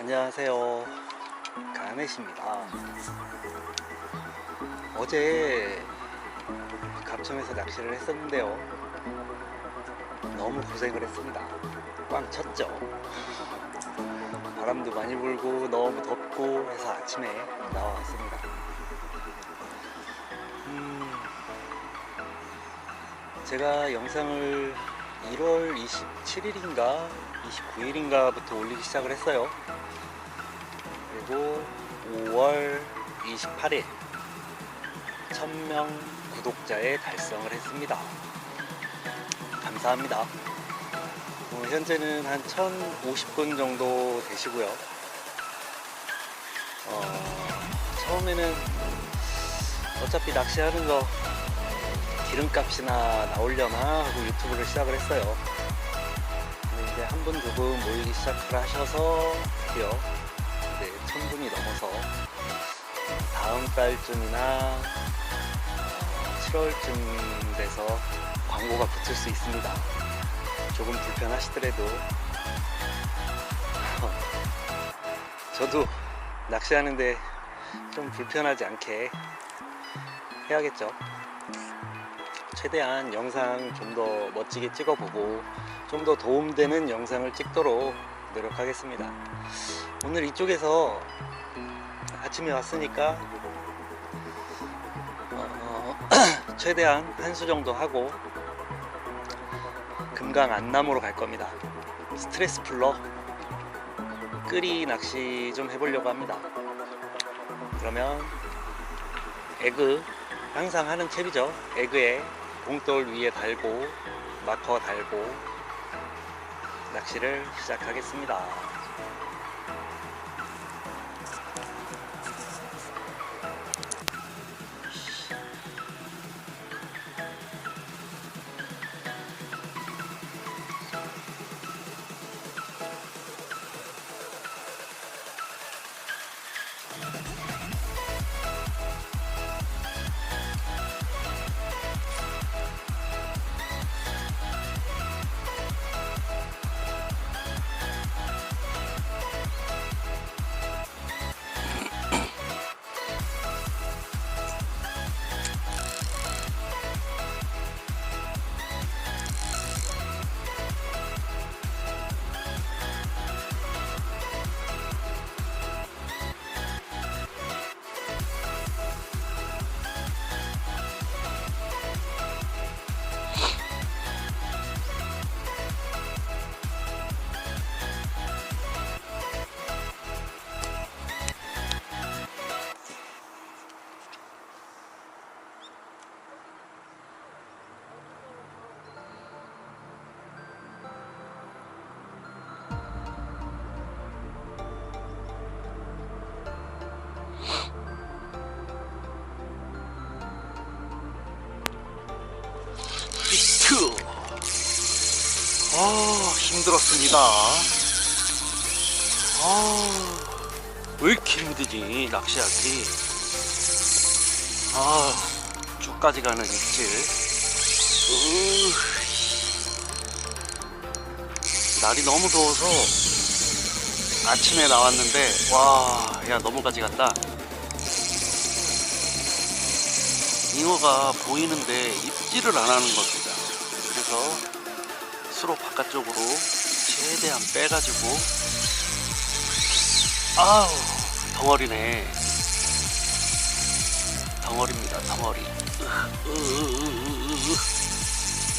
안녕하세요. 가넷입니다. 어제 갑천에서 낚시를 했었는데요. 너무 고생을 했습니다. 꽝 쳤죠. 바람도 많이 불고 너무 덥고 해서 아침에 나와왔습니다. 음, 제가 영상을 1월 27일인가 29일인가부터 올리기 시작을 했어요. 그리고 5월 28일 1000명 구독자에 달성을 했습니다. 감사합니다. 어, 현재는 한 1050분 정도 되시고요. 어, 처음에는 어차피 낚시하는 거 기름값이나 나오려나 하고 유튜브를 시작을 했어요. 근데 이제 한 분 두 분 모이기 시작을 하셔서 드디어 네, 천 분이 넘어서 다음 달쯤이나 7월쯤 돼서 광고가 붙을 수 있습니다. 조금 불편하시더라도 저도 낚시하는데 좀 불편하지 않게 해야겠죠. 최대한 영상 좀 더 멋지게 찍어보고 좀 더 도움되는 영상을 찍도록 노력하겠습니다. 오늘 이쪽에서 아침에 왔으니까 어, 최대한 한수 정도 하고 금강 안남으로 갈 겁니다. 스트레스 풀러 끄리 낚시 좀 해보려고 합니다. 그러면 에그 항상 하는 챕이죠. 에그에 봉돌 위에 달고 마커 달고 낚시를 시작하겠습니다. 힘들었습니다. 아, 왜 이렇게 힘들지, 낚시하기. 아, 쭉까지 가는 입질. 으, 날이 너무 더워서 아침에 나왔는데, 와, 야, 너무까지 갔다. 잉어가 보이는데 입질을 안 하는 겁니다. 그래서 수로 바깥쪽으로 최대한 빼가지고. 아우 덩어리네. 덩어리입니다 덩어리.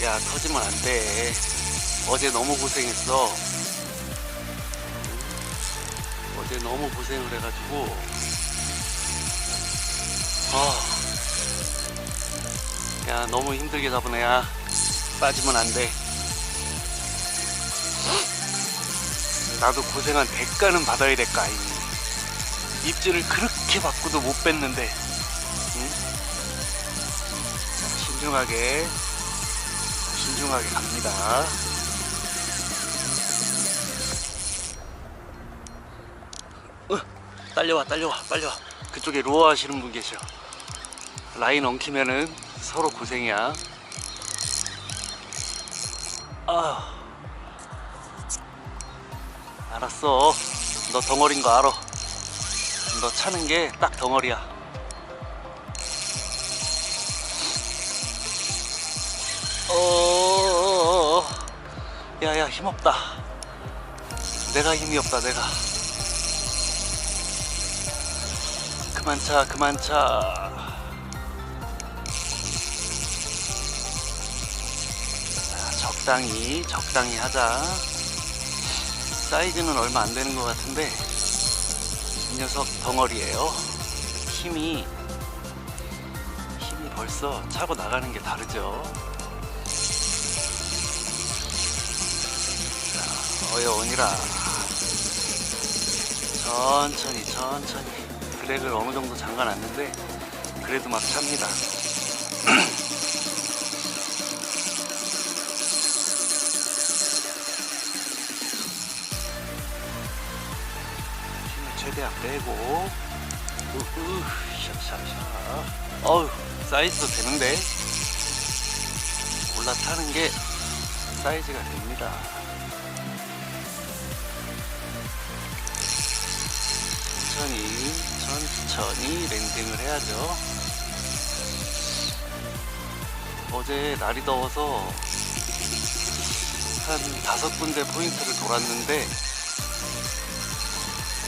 야 터지면 안돼. 어제 너무 고생했어. 어제 너무 고생을 해가지고. 아. 야 너무 힘들게 잡은 애야. 빠지면 안돼 나도 고생한 대가는 받아야 될 거 아니니. 입질을 그렇게 받고도 못 뺐는데 응? 신중하게 신중하게 갑니다. 어, 딸려와 딸려와 빨리 와. 그쪽에 루어 하시는 분 계셔. 라인 엉키면은 서로 고생이야. 아, 알았어. 너 덩어리인 거 알아. 너 차는 게 딱 덩어리야. 어, 야야 힘 없다. 내가 힘이 없다 내가. 그만 차 그만 차. 자, 적당히 적당히 하자. 사이즈는 얼마 안 되는 것 같은데 이 녀석 덩어리예요. 힘이 힘이 벌써 차고 나가는 게 다르죠. 자, 어여오니라. 천천히 천천히 브레이크를 어느 정도 잠가놨는데 그래도 막 찹니다. 최대한 빼고. 우후 샤샤샤. 어우 사이즈도 되는데. 올라타는 게 사이즈가 됩니다. 천천히 천천히 랜딩을 해야죠. 어제 날이 더워서 한 다섯 군데 포인트를 돌았는데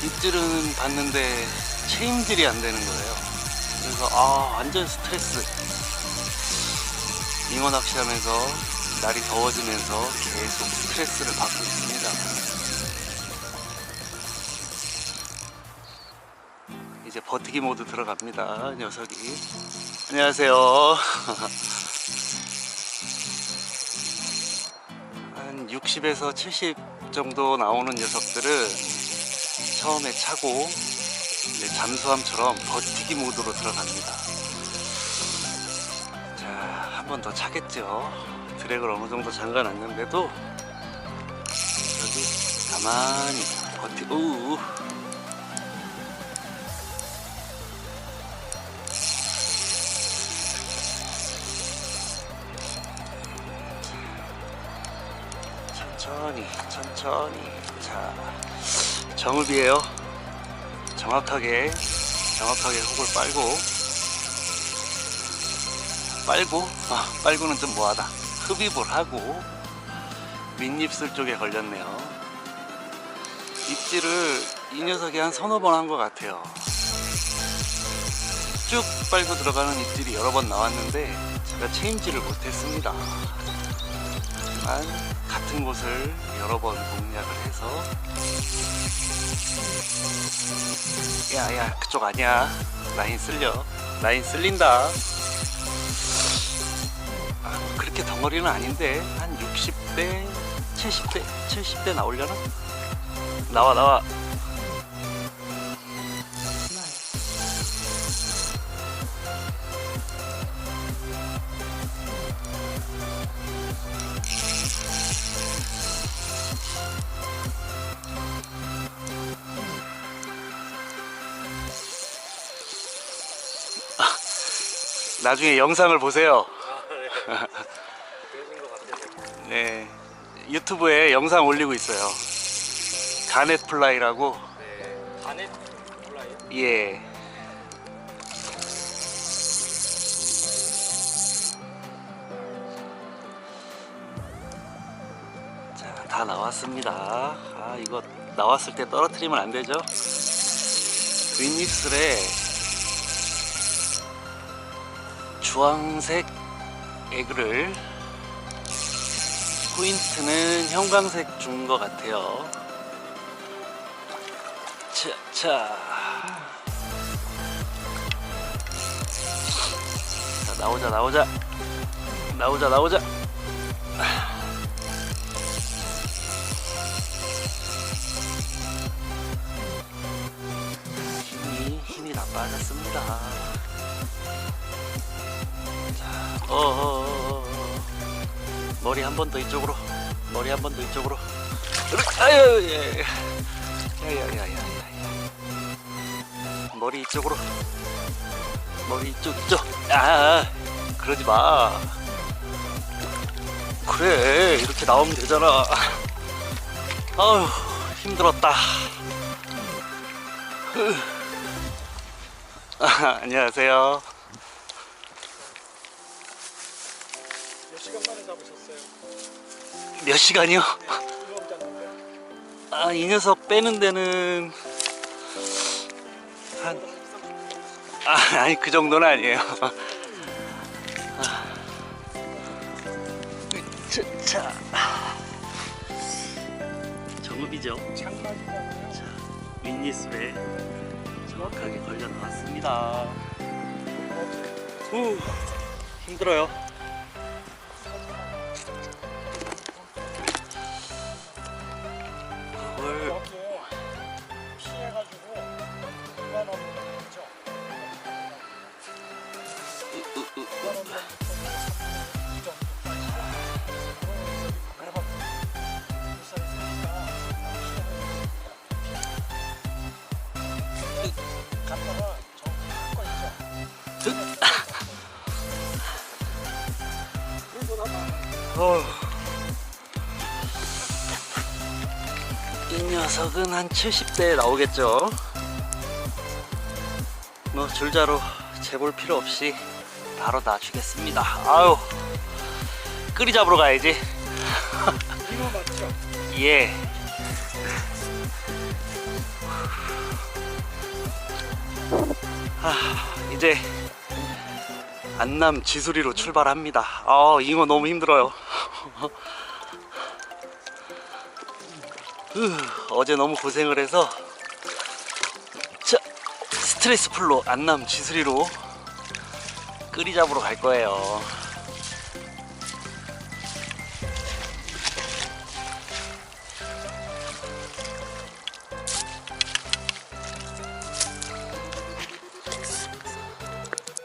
입질은 봤는데 체임질이 안 되는 거예요. 그래서 아 완전 스트레스. 잉어 낚시하면서 날이 더워지면서 계속 스트레스를 받고 있습니다. 이제 버티기 모드 들어갑니다. 녀석이. 안녕하세요. 한 60에서 70 정도 나오는 녀석들은 처음에 차고 잠수함처럼 버티기 모드로 들어갑니다. 자, 한 번 더 차겠죠. 드랙을 어느 정도 잠가놨는데도 여기 가만히 버티, 우 천천히, 천천히. 자, 정읍이에요. 정확하게 정확하게 훅을 빨고 빨고 아 빨고는 좀 뭐하다 흡입을 하고 밑입술 쪽에 걸렸네요. 입질을 이 녀석이 한 서너 번 한 것 같아요. 쭉 빨고 들어가는 입질이 여러 번 나왔는데 제가 체임질을 못했습니다. 하지만 같은 곳을 여러 번 공략을 해서 야야 그쪽 아니야. 라인 쓸려. 라인 쓸린다. 아, 그렇게 덩어리는 아닌데 한 60대 70대 70대 나오려나? 나와 나와 나중에 영상을 보세요. 네. 유튜브에 영상 올리고 있어요. 가넷 플라이라고. 가넷 몰라요? 예. 자, 다 나왔습니다. 아, 이거 나왔을 때 떨어뜨리면 안 되죠? 윈닉슬에 주황색 에그를 포인트는 형광색 준 것 같아요. 자, 자. 자, 나오자, 나오자. 나오자, 나오자. 힘이 다 빠졌습니다. 자, 어, 어, 어, 어. 머리 한 번 더 이쪽으로. 머리 한 번 더 이쪽으로. 아유, 예. 야야야야야. 머리 이쪽으로. 머리 이쪽 이쪽. 아, 그러지 마. 그래, 이렇게 나오면 되잖아. 아유, 힘들었다. 아, 안녕하세요. 몇 시간 만에 잡으셨어요? 몇 시간이요? 잡는데. 아, 이 녀석 빼는 데는 한 아, 아니 그 정도는 아니에요. 아. 자, 자. 정읍이죠. 자, 윈니스에 정확하게 걸려 나왔습니다. 후, 힘들어요. 이 녀석은 한 70대에 나오겠죠. 뭐 줄자로 재볼 필요 없이 바로 놔주겠습니다. 아유, 끄리 잡으러 가야지. 이거 맞죠? 예. 아, 이제 안남 지수리로 출발합니다. 아, 잉어 너무 힘들어요. 으, 어제 너무 고생을 해서 자, 스트레스 풀로 안남 지수리로 끄리 잡으러 갈 거예요.